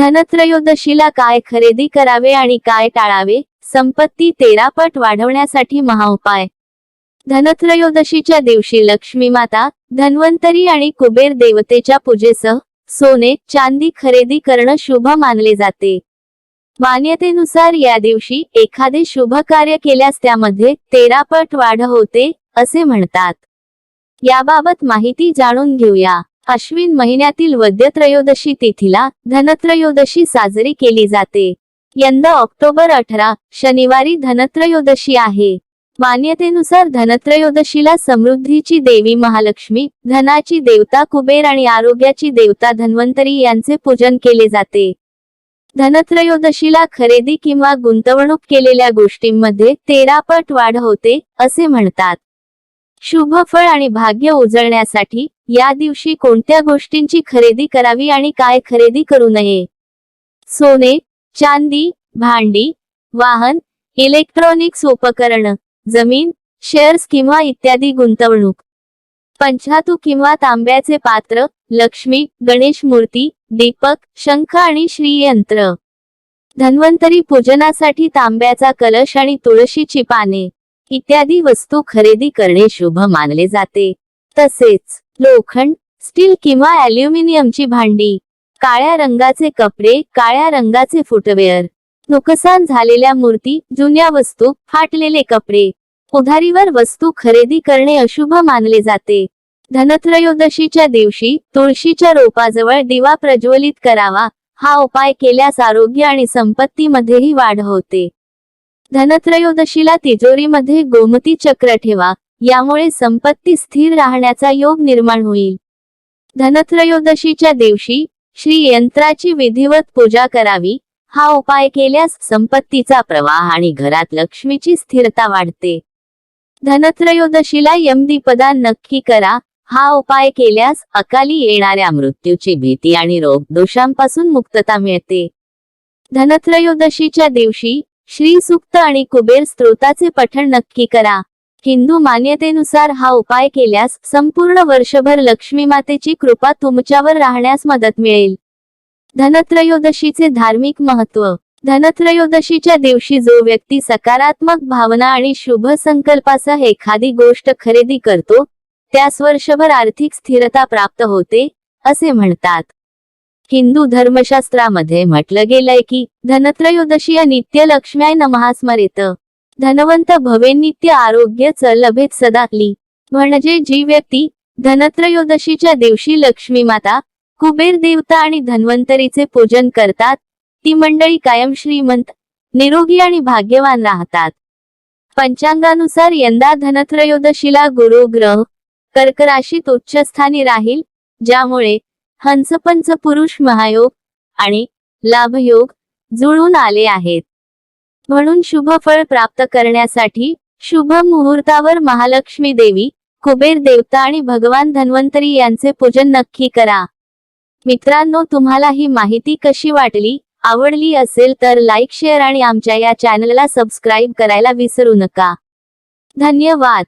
धनत्रयोदशीला काय खरेदी करावे आणि काय टाळावे? संपत्ती तेरा पट वाढवण्यासाठी महाउपाय धनत्रयोदशीच्या दिवशी लक्ष्मी माता धन्वंतरी आणि कुबेर देवतेच्या पूजेसह सोने चांदी खरेदी करणं शुभ मानले जाते. मान्यतेनुसार या दिवशी एखादे शुभ कार्य केल्यास त्यामध्ये तेरा पट वाढ होते असे म्हणतात. याबाबत माहिती जाणून घेऊया. अश्विन महिन्यातील वद्यत्रयोदशी तिथीला धनत्रयोदशी साजरी केली जाते. यंदा ऑक्टोबर अठरा शनिवारी धनत्रयोदशी आहे. मान्यतेनुसार धनत्रयोदशीला समृद्धीची देवी महालक्ष्मी धनाची देवता कुबेर आणि आरोग्याची देवता धन्वंतरी यांचे पूजन केले जाते. धनत्रयोदशीला खरेदी किंवा गुंतवणूक केलेल्या गोष्टींमध्ये तेरा पट वाढ होते असे म्हणतात. शुभ फळ आणि भाग्य उजळण्यासाठी या दिवशी कोणत्या गोष्टींची खरेदी करावी आणि काय खरेदी करू नये? सोने चांदी भांडी वाहन इलेक्ट्रॉनिक्स उपकरण जमीन शेअर्स किंवा इत्यादी गुंतवणूक. पंचातू किंवा तांब्याचे पात्र लक्ष्मी गणेश मूर्ती दीपक शंख आणि श्रीयंत्र. धन्वंतरी पूजनासाठी तांब्याचा कलश आणि तुळशीची पाने. इत्यादी वस्तू खरेदी करणे शुभ मानले जाते. तसेच लोखंड स्टील किंवा अल्युमिनियमची भांडी काळ्या रंगाचे कपडे काळ्या रंगाचे फुटवेअर नुकसान झालेल्या मूर्ती जुन्या वस्तू फाटलेले कपडे उधारीवर वस्तू खरेदी करणे अशुभ मानले जाते. धनत्रयोदशीच्या दिवशी तुळशीच्या रोपाजवळ दिवा प्रज्वलित करावा हा उपाय केल्यास आरोग्य आणि संपत्तीमध्येही वाढ होते. धनत्रयोदशीला तिजोरीमध्ये गोमती चक्र ठेवा. यामुळे संपत्ती स्थिर राहण्याचा योग निर्माण होईल. धनत्रयोदशीच्या दिवशी श्री यंत्राची विधिवत पूजा करावी. हा उपाय केल्यास संपत्तीचा प्रवाह आणि घरात लक्ष्मीची स्थिरता वाढते. धनत्रयोदशीला यमदीपदान नक्की करा. हा उपाय केल्यास अकाली येणाऱ्या मृत्यूची भीती आणि रोग दोषांपासून मुक्तता मिळते. धनत्रयोदशीच्या दिवशी श्री सुक्त आणि कुबेर स्त्रोताचे पठण नक्की करा. हिंदू मान्यतेनुसार हा उपाय केल्यास संपूर्ण वर्षभर लक्ष्मी मातेची कृपा तुमच्यावर राहण्यास मदत मिळेल. धनत्रयोदशीचे धार्मिक महत्त्व धनत्रयोदशीच्या दिवशी जो व्यक्ती सकारात्मक भावना आणि शुभ संकल्पासह एखादी गोष्ट खरेदी करतो त्यास वर्षभर आर्थिक स्थिरता प्राप्त होते असे म्हणतात. हिंदू धर्मशास्त्रामध्ये म्हटलं गेलंय की धनत्रयोदशी या नित्य लक्ष्म्याय नमहास्मरित धनवंत भवे नित्य आरोग्य च लभेत सदातली म्हणजे जी व्यक्ती धनत्रयोदशीच्या दिवशी लक्ष्मी माता कुबेर देवता आणि धन्वंतरीचे पूजन करतात ती मंडळी कायम श्रीमंत निरोगी आणि भाग्यवान राहतात. पंचांगानुसार यंदा धनत्रयोदशीला गुरु ग्रह कर्क राशीत उच्चस्थानी राहील ज्यामुळे हंसपंच पुरुष महायोग आणि लाभयोग जुळून आले आहेत. म्हणून शुभ फळ प्राप्त करण्यासाठी शुभ मुहूर्तावर महालक्ष्मी देवी कुबेर देवता आणि भगवान धन्वंतरी यांचे पूजन नक्की करा. मित्रांनो तुम्हाला ही माहिती कशी वाटली आवडली असेल तर लाईक शेअर आणि आमच्या या चॅनलला सबस्क्राईब करायला विसरू नका. धन्यवाद.